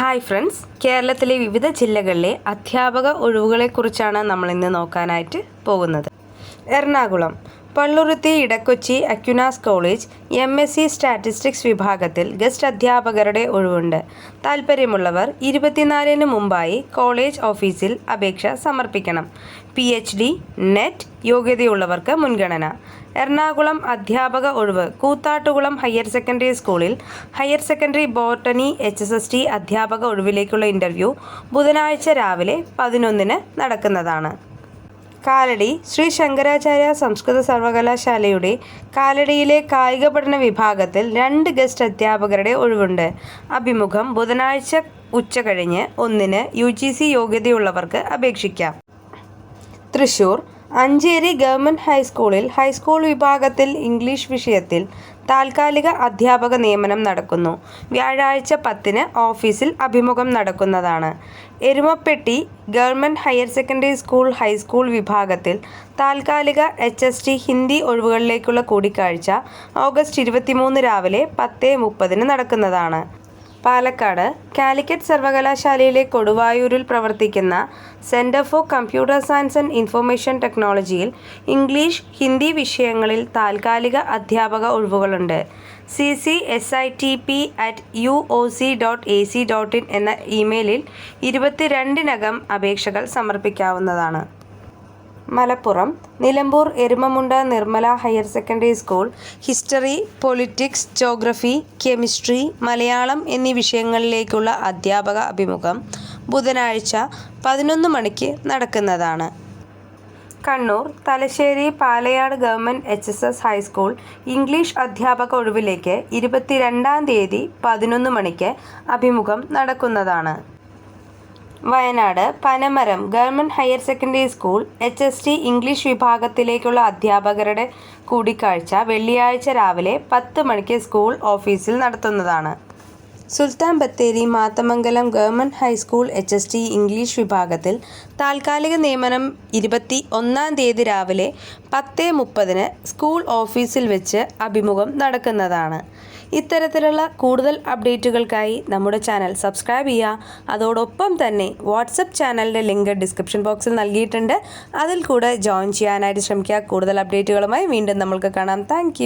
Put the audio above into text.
Hi friends കേരളത്തിലെ വിവിധ ജില്ലകളിലെ അധ്യാപക ഒഴിവുകളെക്കുറിച്ചാണ് നമ്മൾ ഇന്ന് നോക്കാനായിട്ട് പോകുന്നത്. Ernakulam. Palluruthy Edakochi Aquinas college M S C statistics വിഭാഗത്തിൽ ഗസ്റ്റ് അധ്യാപകരുടെ ഒഴിവുണ്ട്. താൽപ്പര്യമുള്ളവർ ഇരുപത്തിനാലിന് മുമ്പായി കോളേജ് ഓഫീസിൽ അപേക്ഷ സമർപ്പിക്കണം. പി എച്ച് ഡി നെറ്റ് യോഗ്യതയുള്ളവർക്ക് മുൻഗണന. എറണാകുളം അധ്യാപക ഒഴിവ് കൂത്താട്ടുകുളം ഹയർ സെക്കൻഡറി സ്കൂളിൽ higher secondary botany H S S T അധ്യാപക ഒഴിവിലേക്കുള്ള ഇന്റർവ്യൂ ബുധനാഴ്ച രാവിലെ പതിനൊന്നിന് നടക്കുന്നതാണ്. കാലടി ശ്രീ ശങ്കരാചാര്യ സംസ്കൃത സർവകലാശാലയുടെ കാലടിയിലെ കായിക പഠന വിഭാഗത്തിൽ രണ്ട് ഗസ്റ്റ് അധ്യാപകരുടെ ഒഴിവുണ്ട്. അഭിമുഖം ബുധനാഴ്ച ഉച്ചകഴിഞ്ഞ് ഒന്നിന് യു ജി സി യോഗ്യതയുള്ളവർക്ക് അപേക്ഷിക്കാം. തൃശൂർ അഞ്ചേരി ഗവൺമെന്റ് ഹൈസ്കൂളിൽ ഹൈസ്കൂൾ വിഭാഗത്തിൽ ഇംഗ്ലീഷ് വിഷയത്തിൽ താൽക്കാലിക അധ്യാപക നിയമനം നടക്കുന്നു. വ്യാഴാഴ്ച പത്തിന് ഓഫീസിൽ അഭിമുഖം നടക്കുന്നതാണ്. Erumapetty government higher secondary school high school വിഭാഗത്തിൽ താൽക്കാലിക എച്ച് എസ് ടി ഹിന്ദി ഒഴിവുകളിലേക്കുള്ള കൂടിക്കാഴ്ച ഓഗസ്റ്റ് ഇരുപത്തിമൂന്ന് രാവിലെ പത്ത് മുപ്പതിന് നടക്കുന്നതാണ്. പാലക്കാട് കാലിക്കറ്റ് സർവകലാശാലയിലെ കൊടുവായൂരിൽ പ്രവർത്തിക്കുന്ന centre for computer science and information ടെക്നോളജിയിൽ ഇംഗ്ലീഷ് ഹിന്ദി വിഷയങ്ങളിൽ താൽക്കാലിക അധ്യാപക ഒഴിവുകളുണ്ട്. C C S I T P at U O C dot A C dot in എന്ന ഇമെയിലിൽ ഇരുപത്തിരണ്ടിനകം അപേക്ഷകൾ സമർപ്പിക്കാവുന്നതാണ്. Malappuram Nilambur Erumamunda Nirmala higher secondary school history politics geography chemistry Malayalam എന്നീ വിഷയങ്ങളിലേക്കുള്ള അധ്യാപക അഭിമുഖം ബുധനാഴ്ച പതിനൊന്ന് മണിക്ക് നടക്കുന്നതാണ്. Kannur Thalassery Palayad government H S S high school English അധ്യാപക ഒഴിവിലേക്ക് ഇരുപത്തിരണ്ടാം തീയതി പതിനൊന്ന് മണിക്ക് അഭിമുഖം നടക്കുന്നതാണ്. Wayanad Panamaram government higher secondary school H S T English വിഭാഗത്തിലേക്കുള്ള അധ്യാപകരുടെ കൂടിക്കാഴ്ച വെള്ളിയാഴ്ച രാവിലെ പത്ത് മണിക്ക് സ്കൂൾ ഓഫീസിൽ നടത്തുന്നതാണ്. Sultan Bathery Mathamangalam government high school H S T English വിഭാഗത്തിൽ താൽക്കാലിക നിയമനം ഇരുപത്തി ഒന്നാം തീയതി രാവിലെ പത്ത് മുപ്പതിന് സ്കൂൾ ഓഫീസിൽ വെച്ച് അഭിമുഖം നടക്കുന്നതാണ്. ഇത്തരത്തിലുള്ള കൂടുതൽ അപ്ഡേറ്റുകൾക്കായി നമ്മുടെ ചാനൽ സബ്സ്ക്രൈബ് ചെയ്യുക. അതോടൊപ്പം തന്നെ വാട്സപ്പ് ചാനലിന്റെ ലിങ്ക് ഡിസ്ക്രിപ്ഷൻ ബോക്സിൽ നൽകിയിട്ടുണ്ട്. അതിൽ കൂടെ ജോയിൻ ചെയ്യാനായിട്ട് ശ്രമിക്കുക. കൂടുതൽ അപ്ഡേറ്റുകളുമായി വീണ്ടും നമ്മൾക്ക് കാണാം. താങ്ക്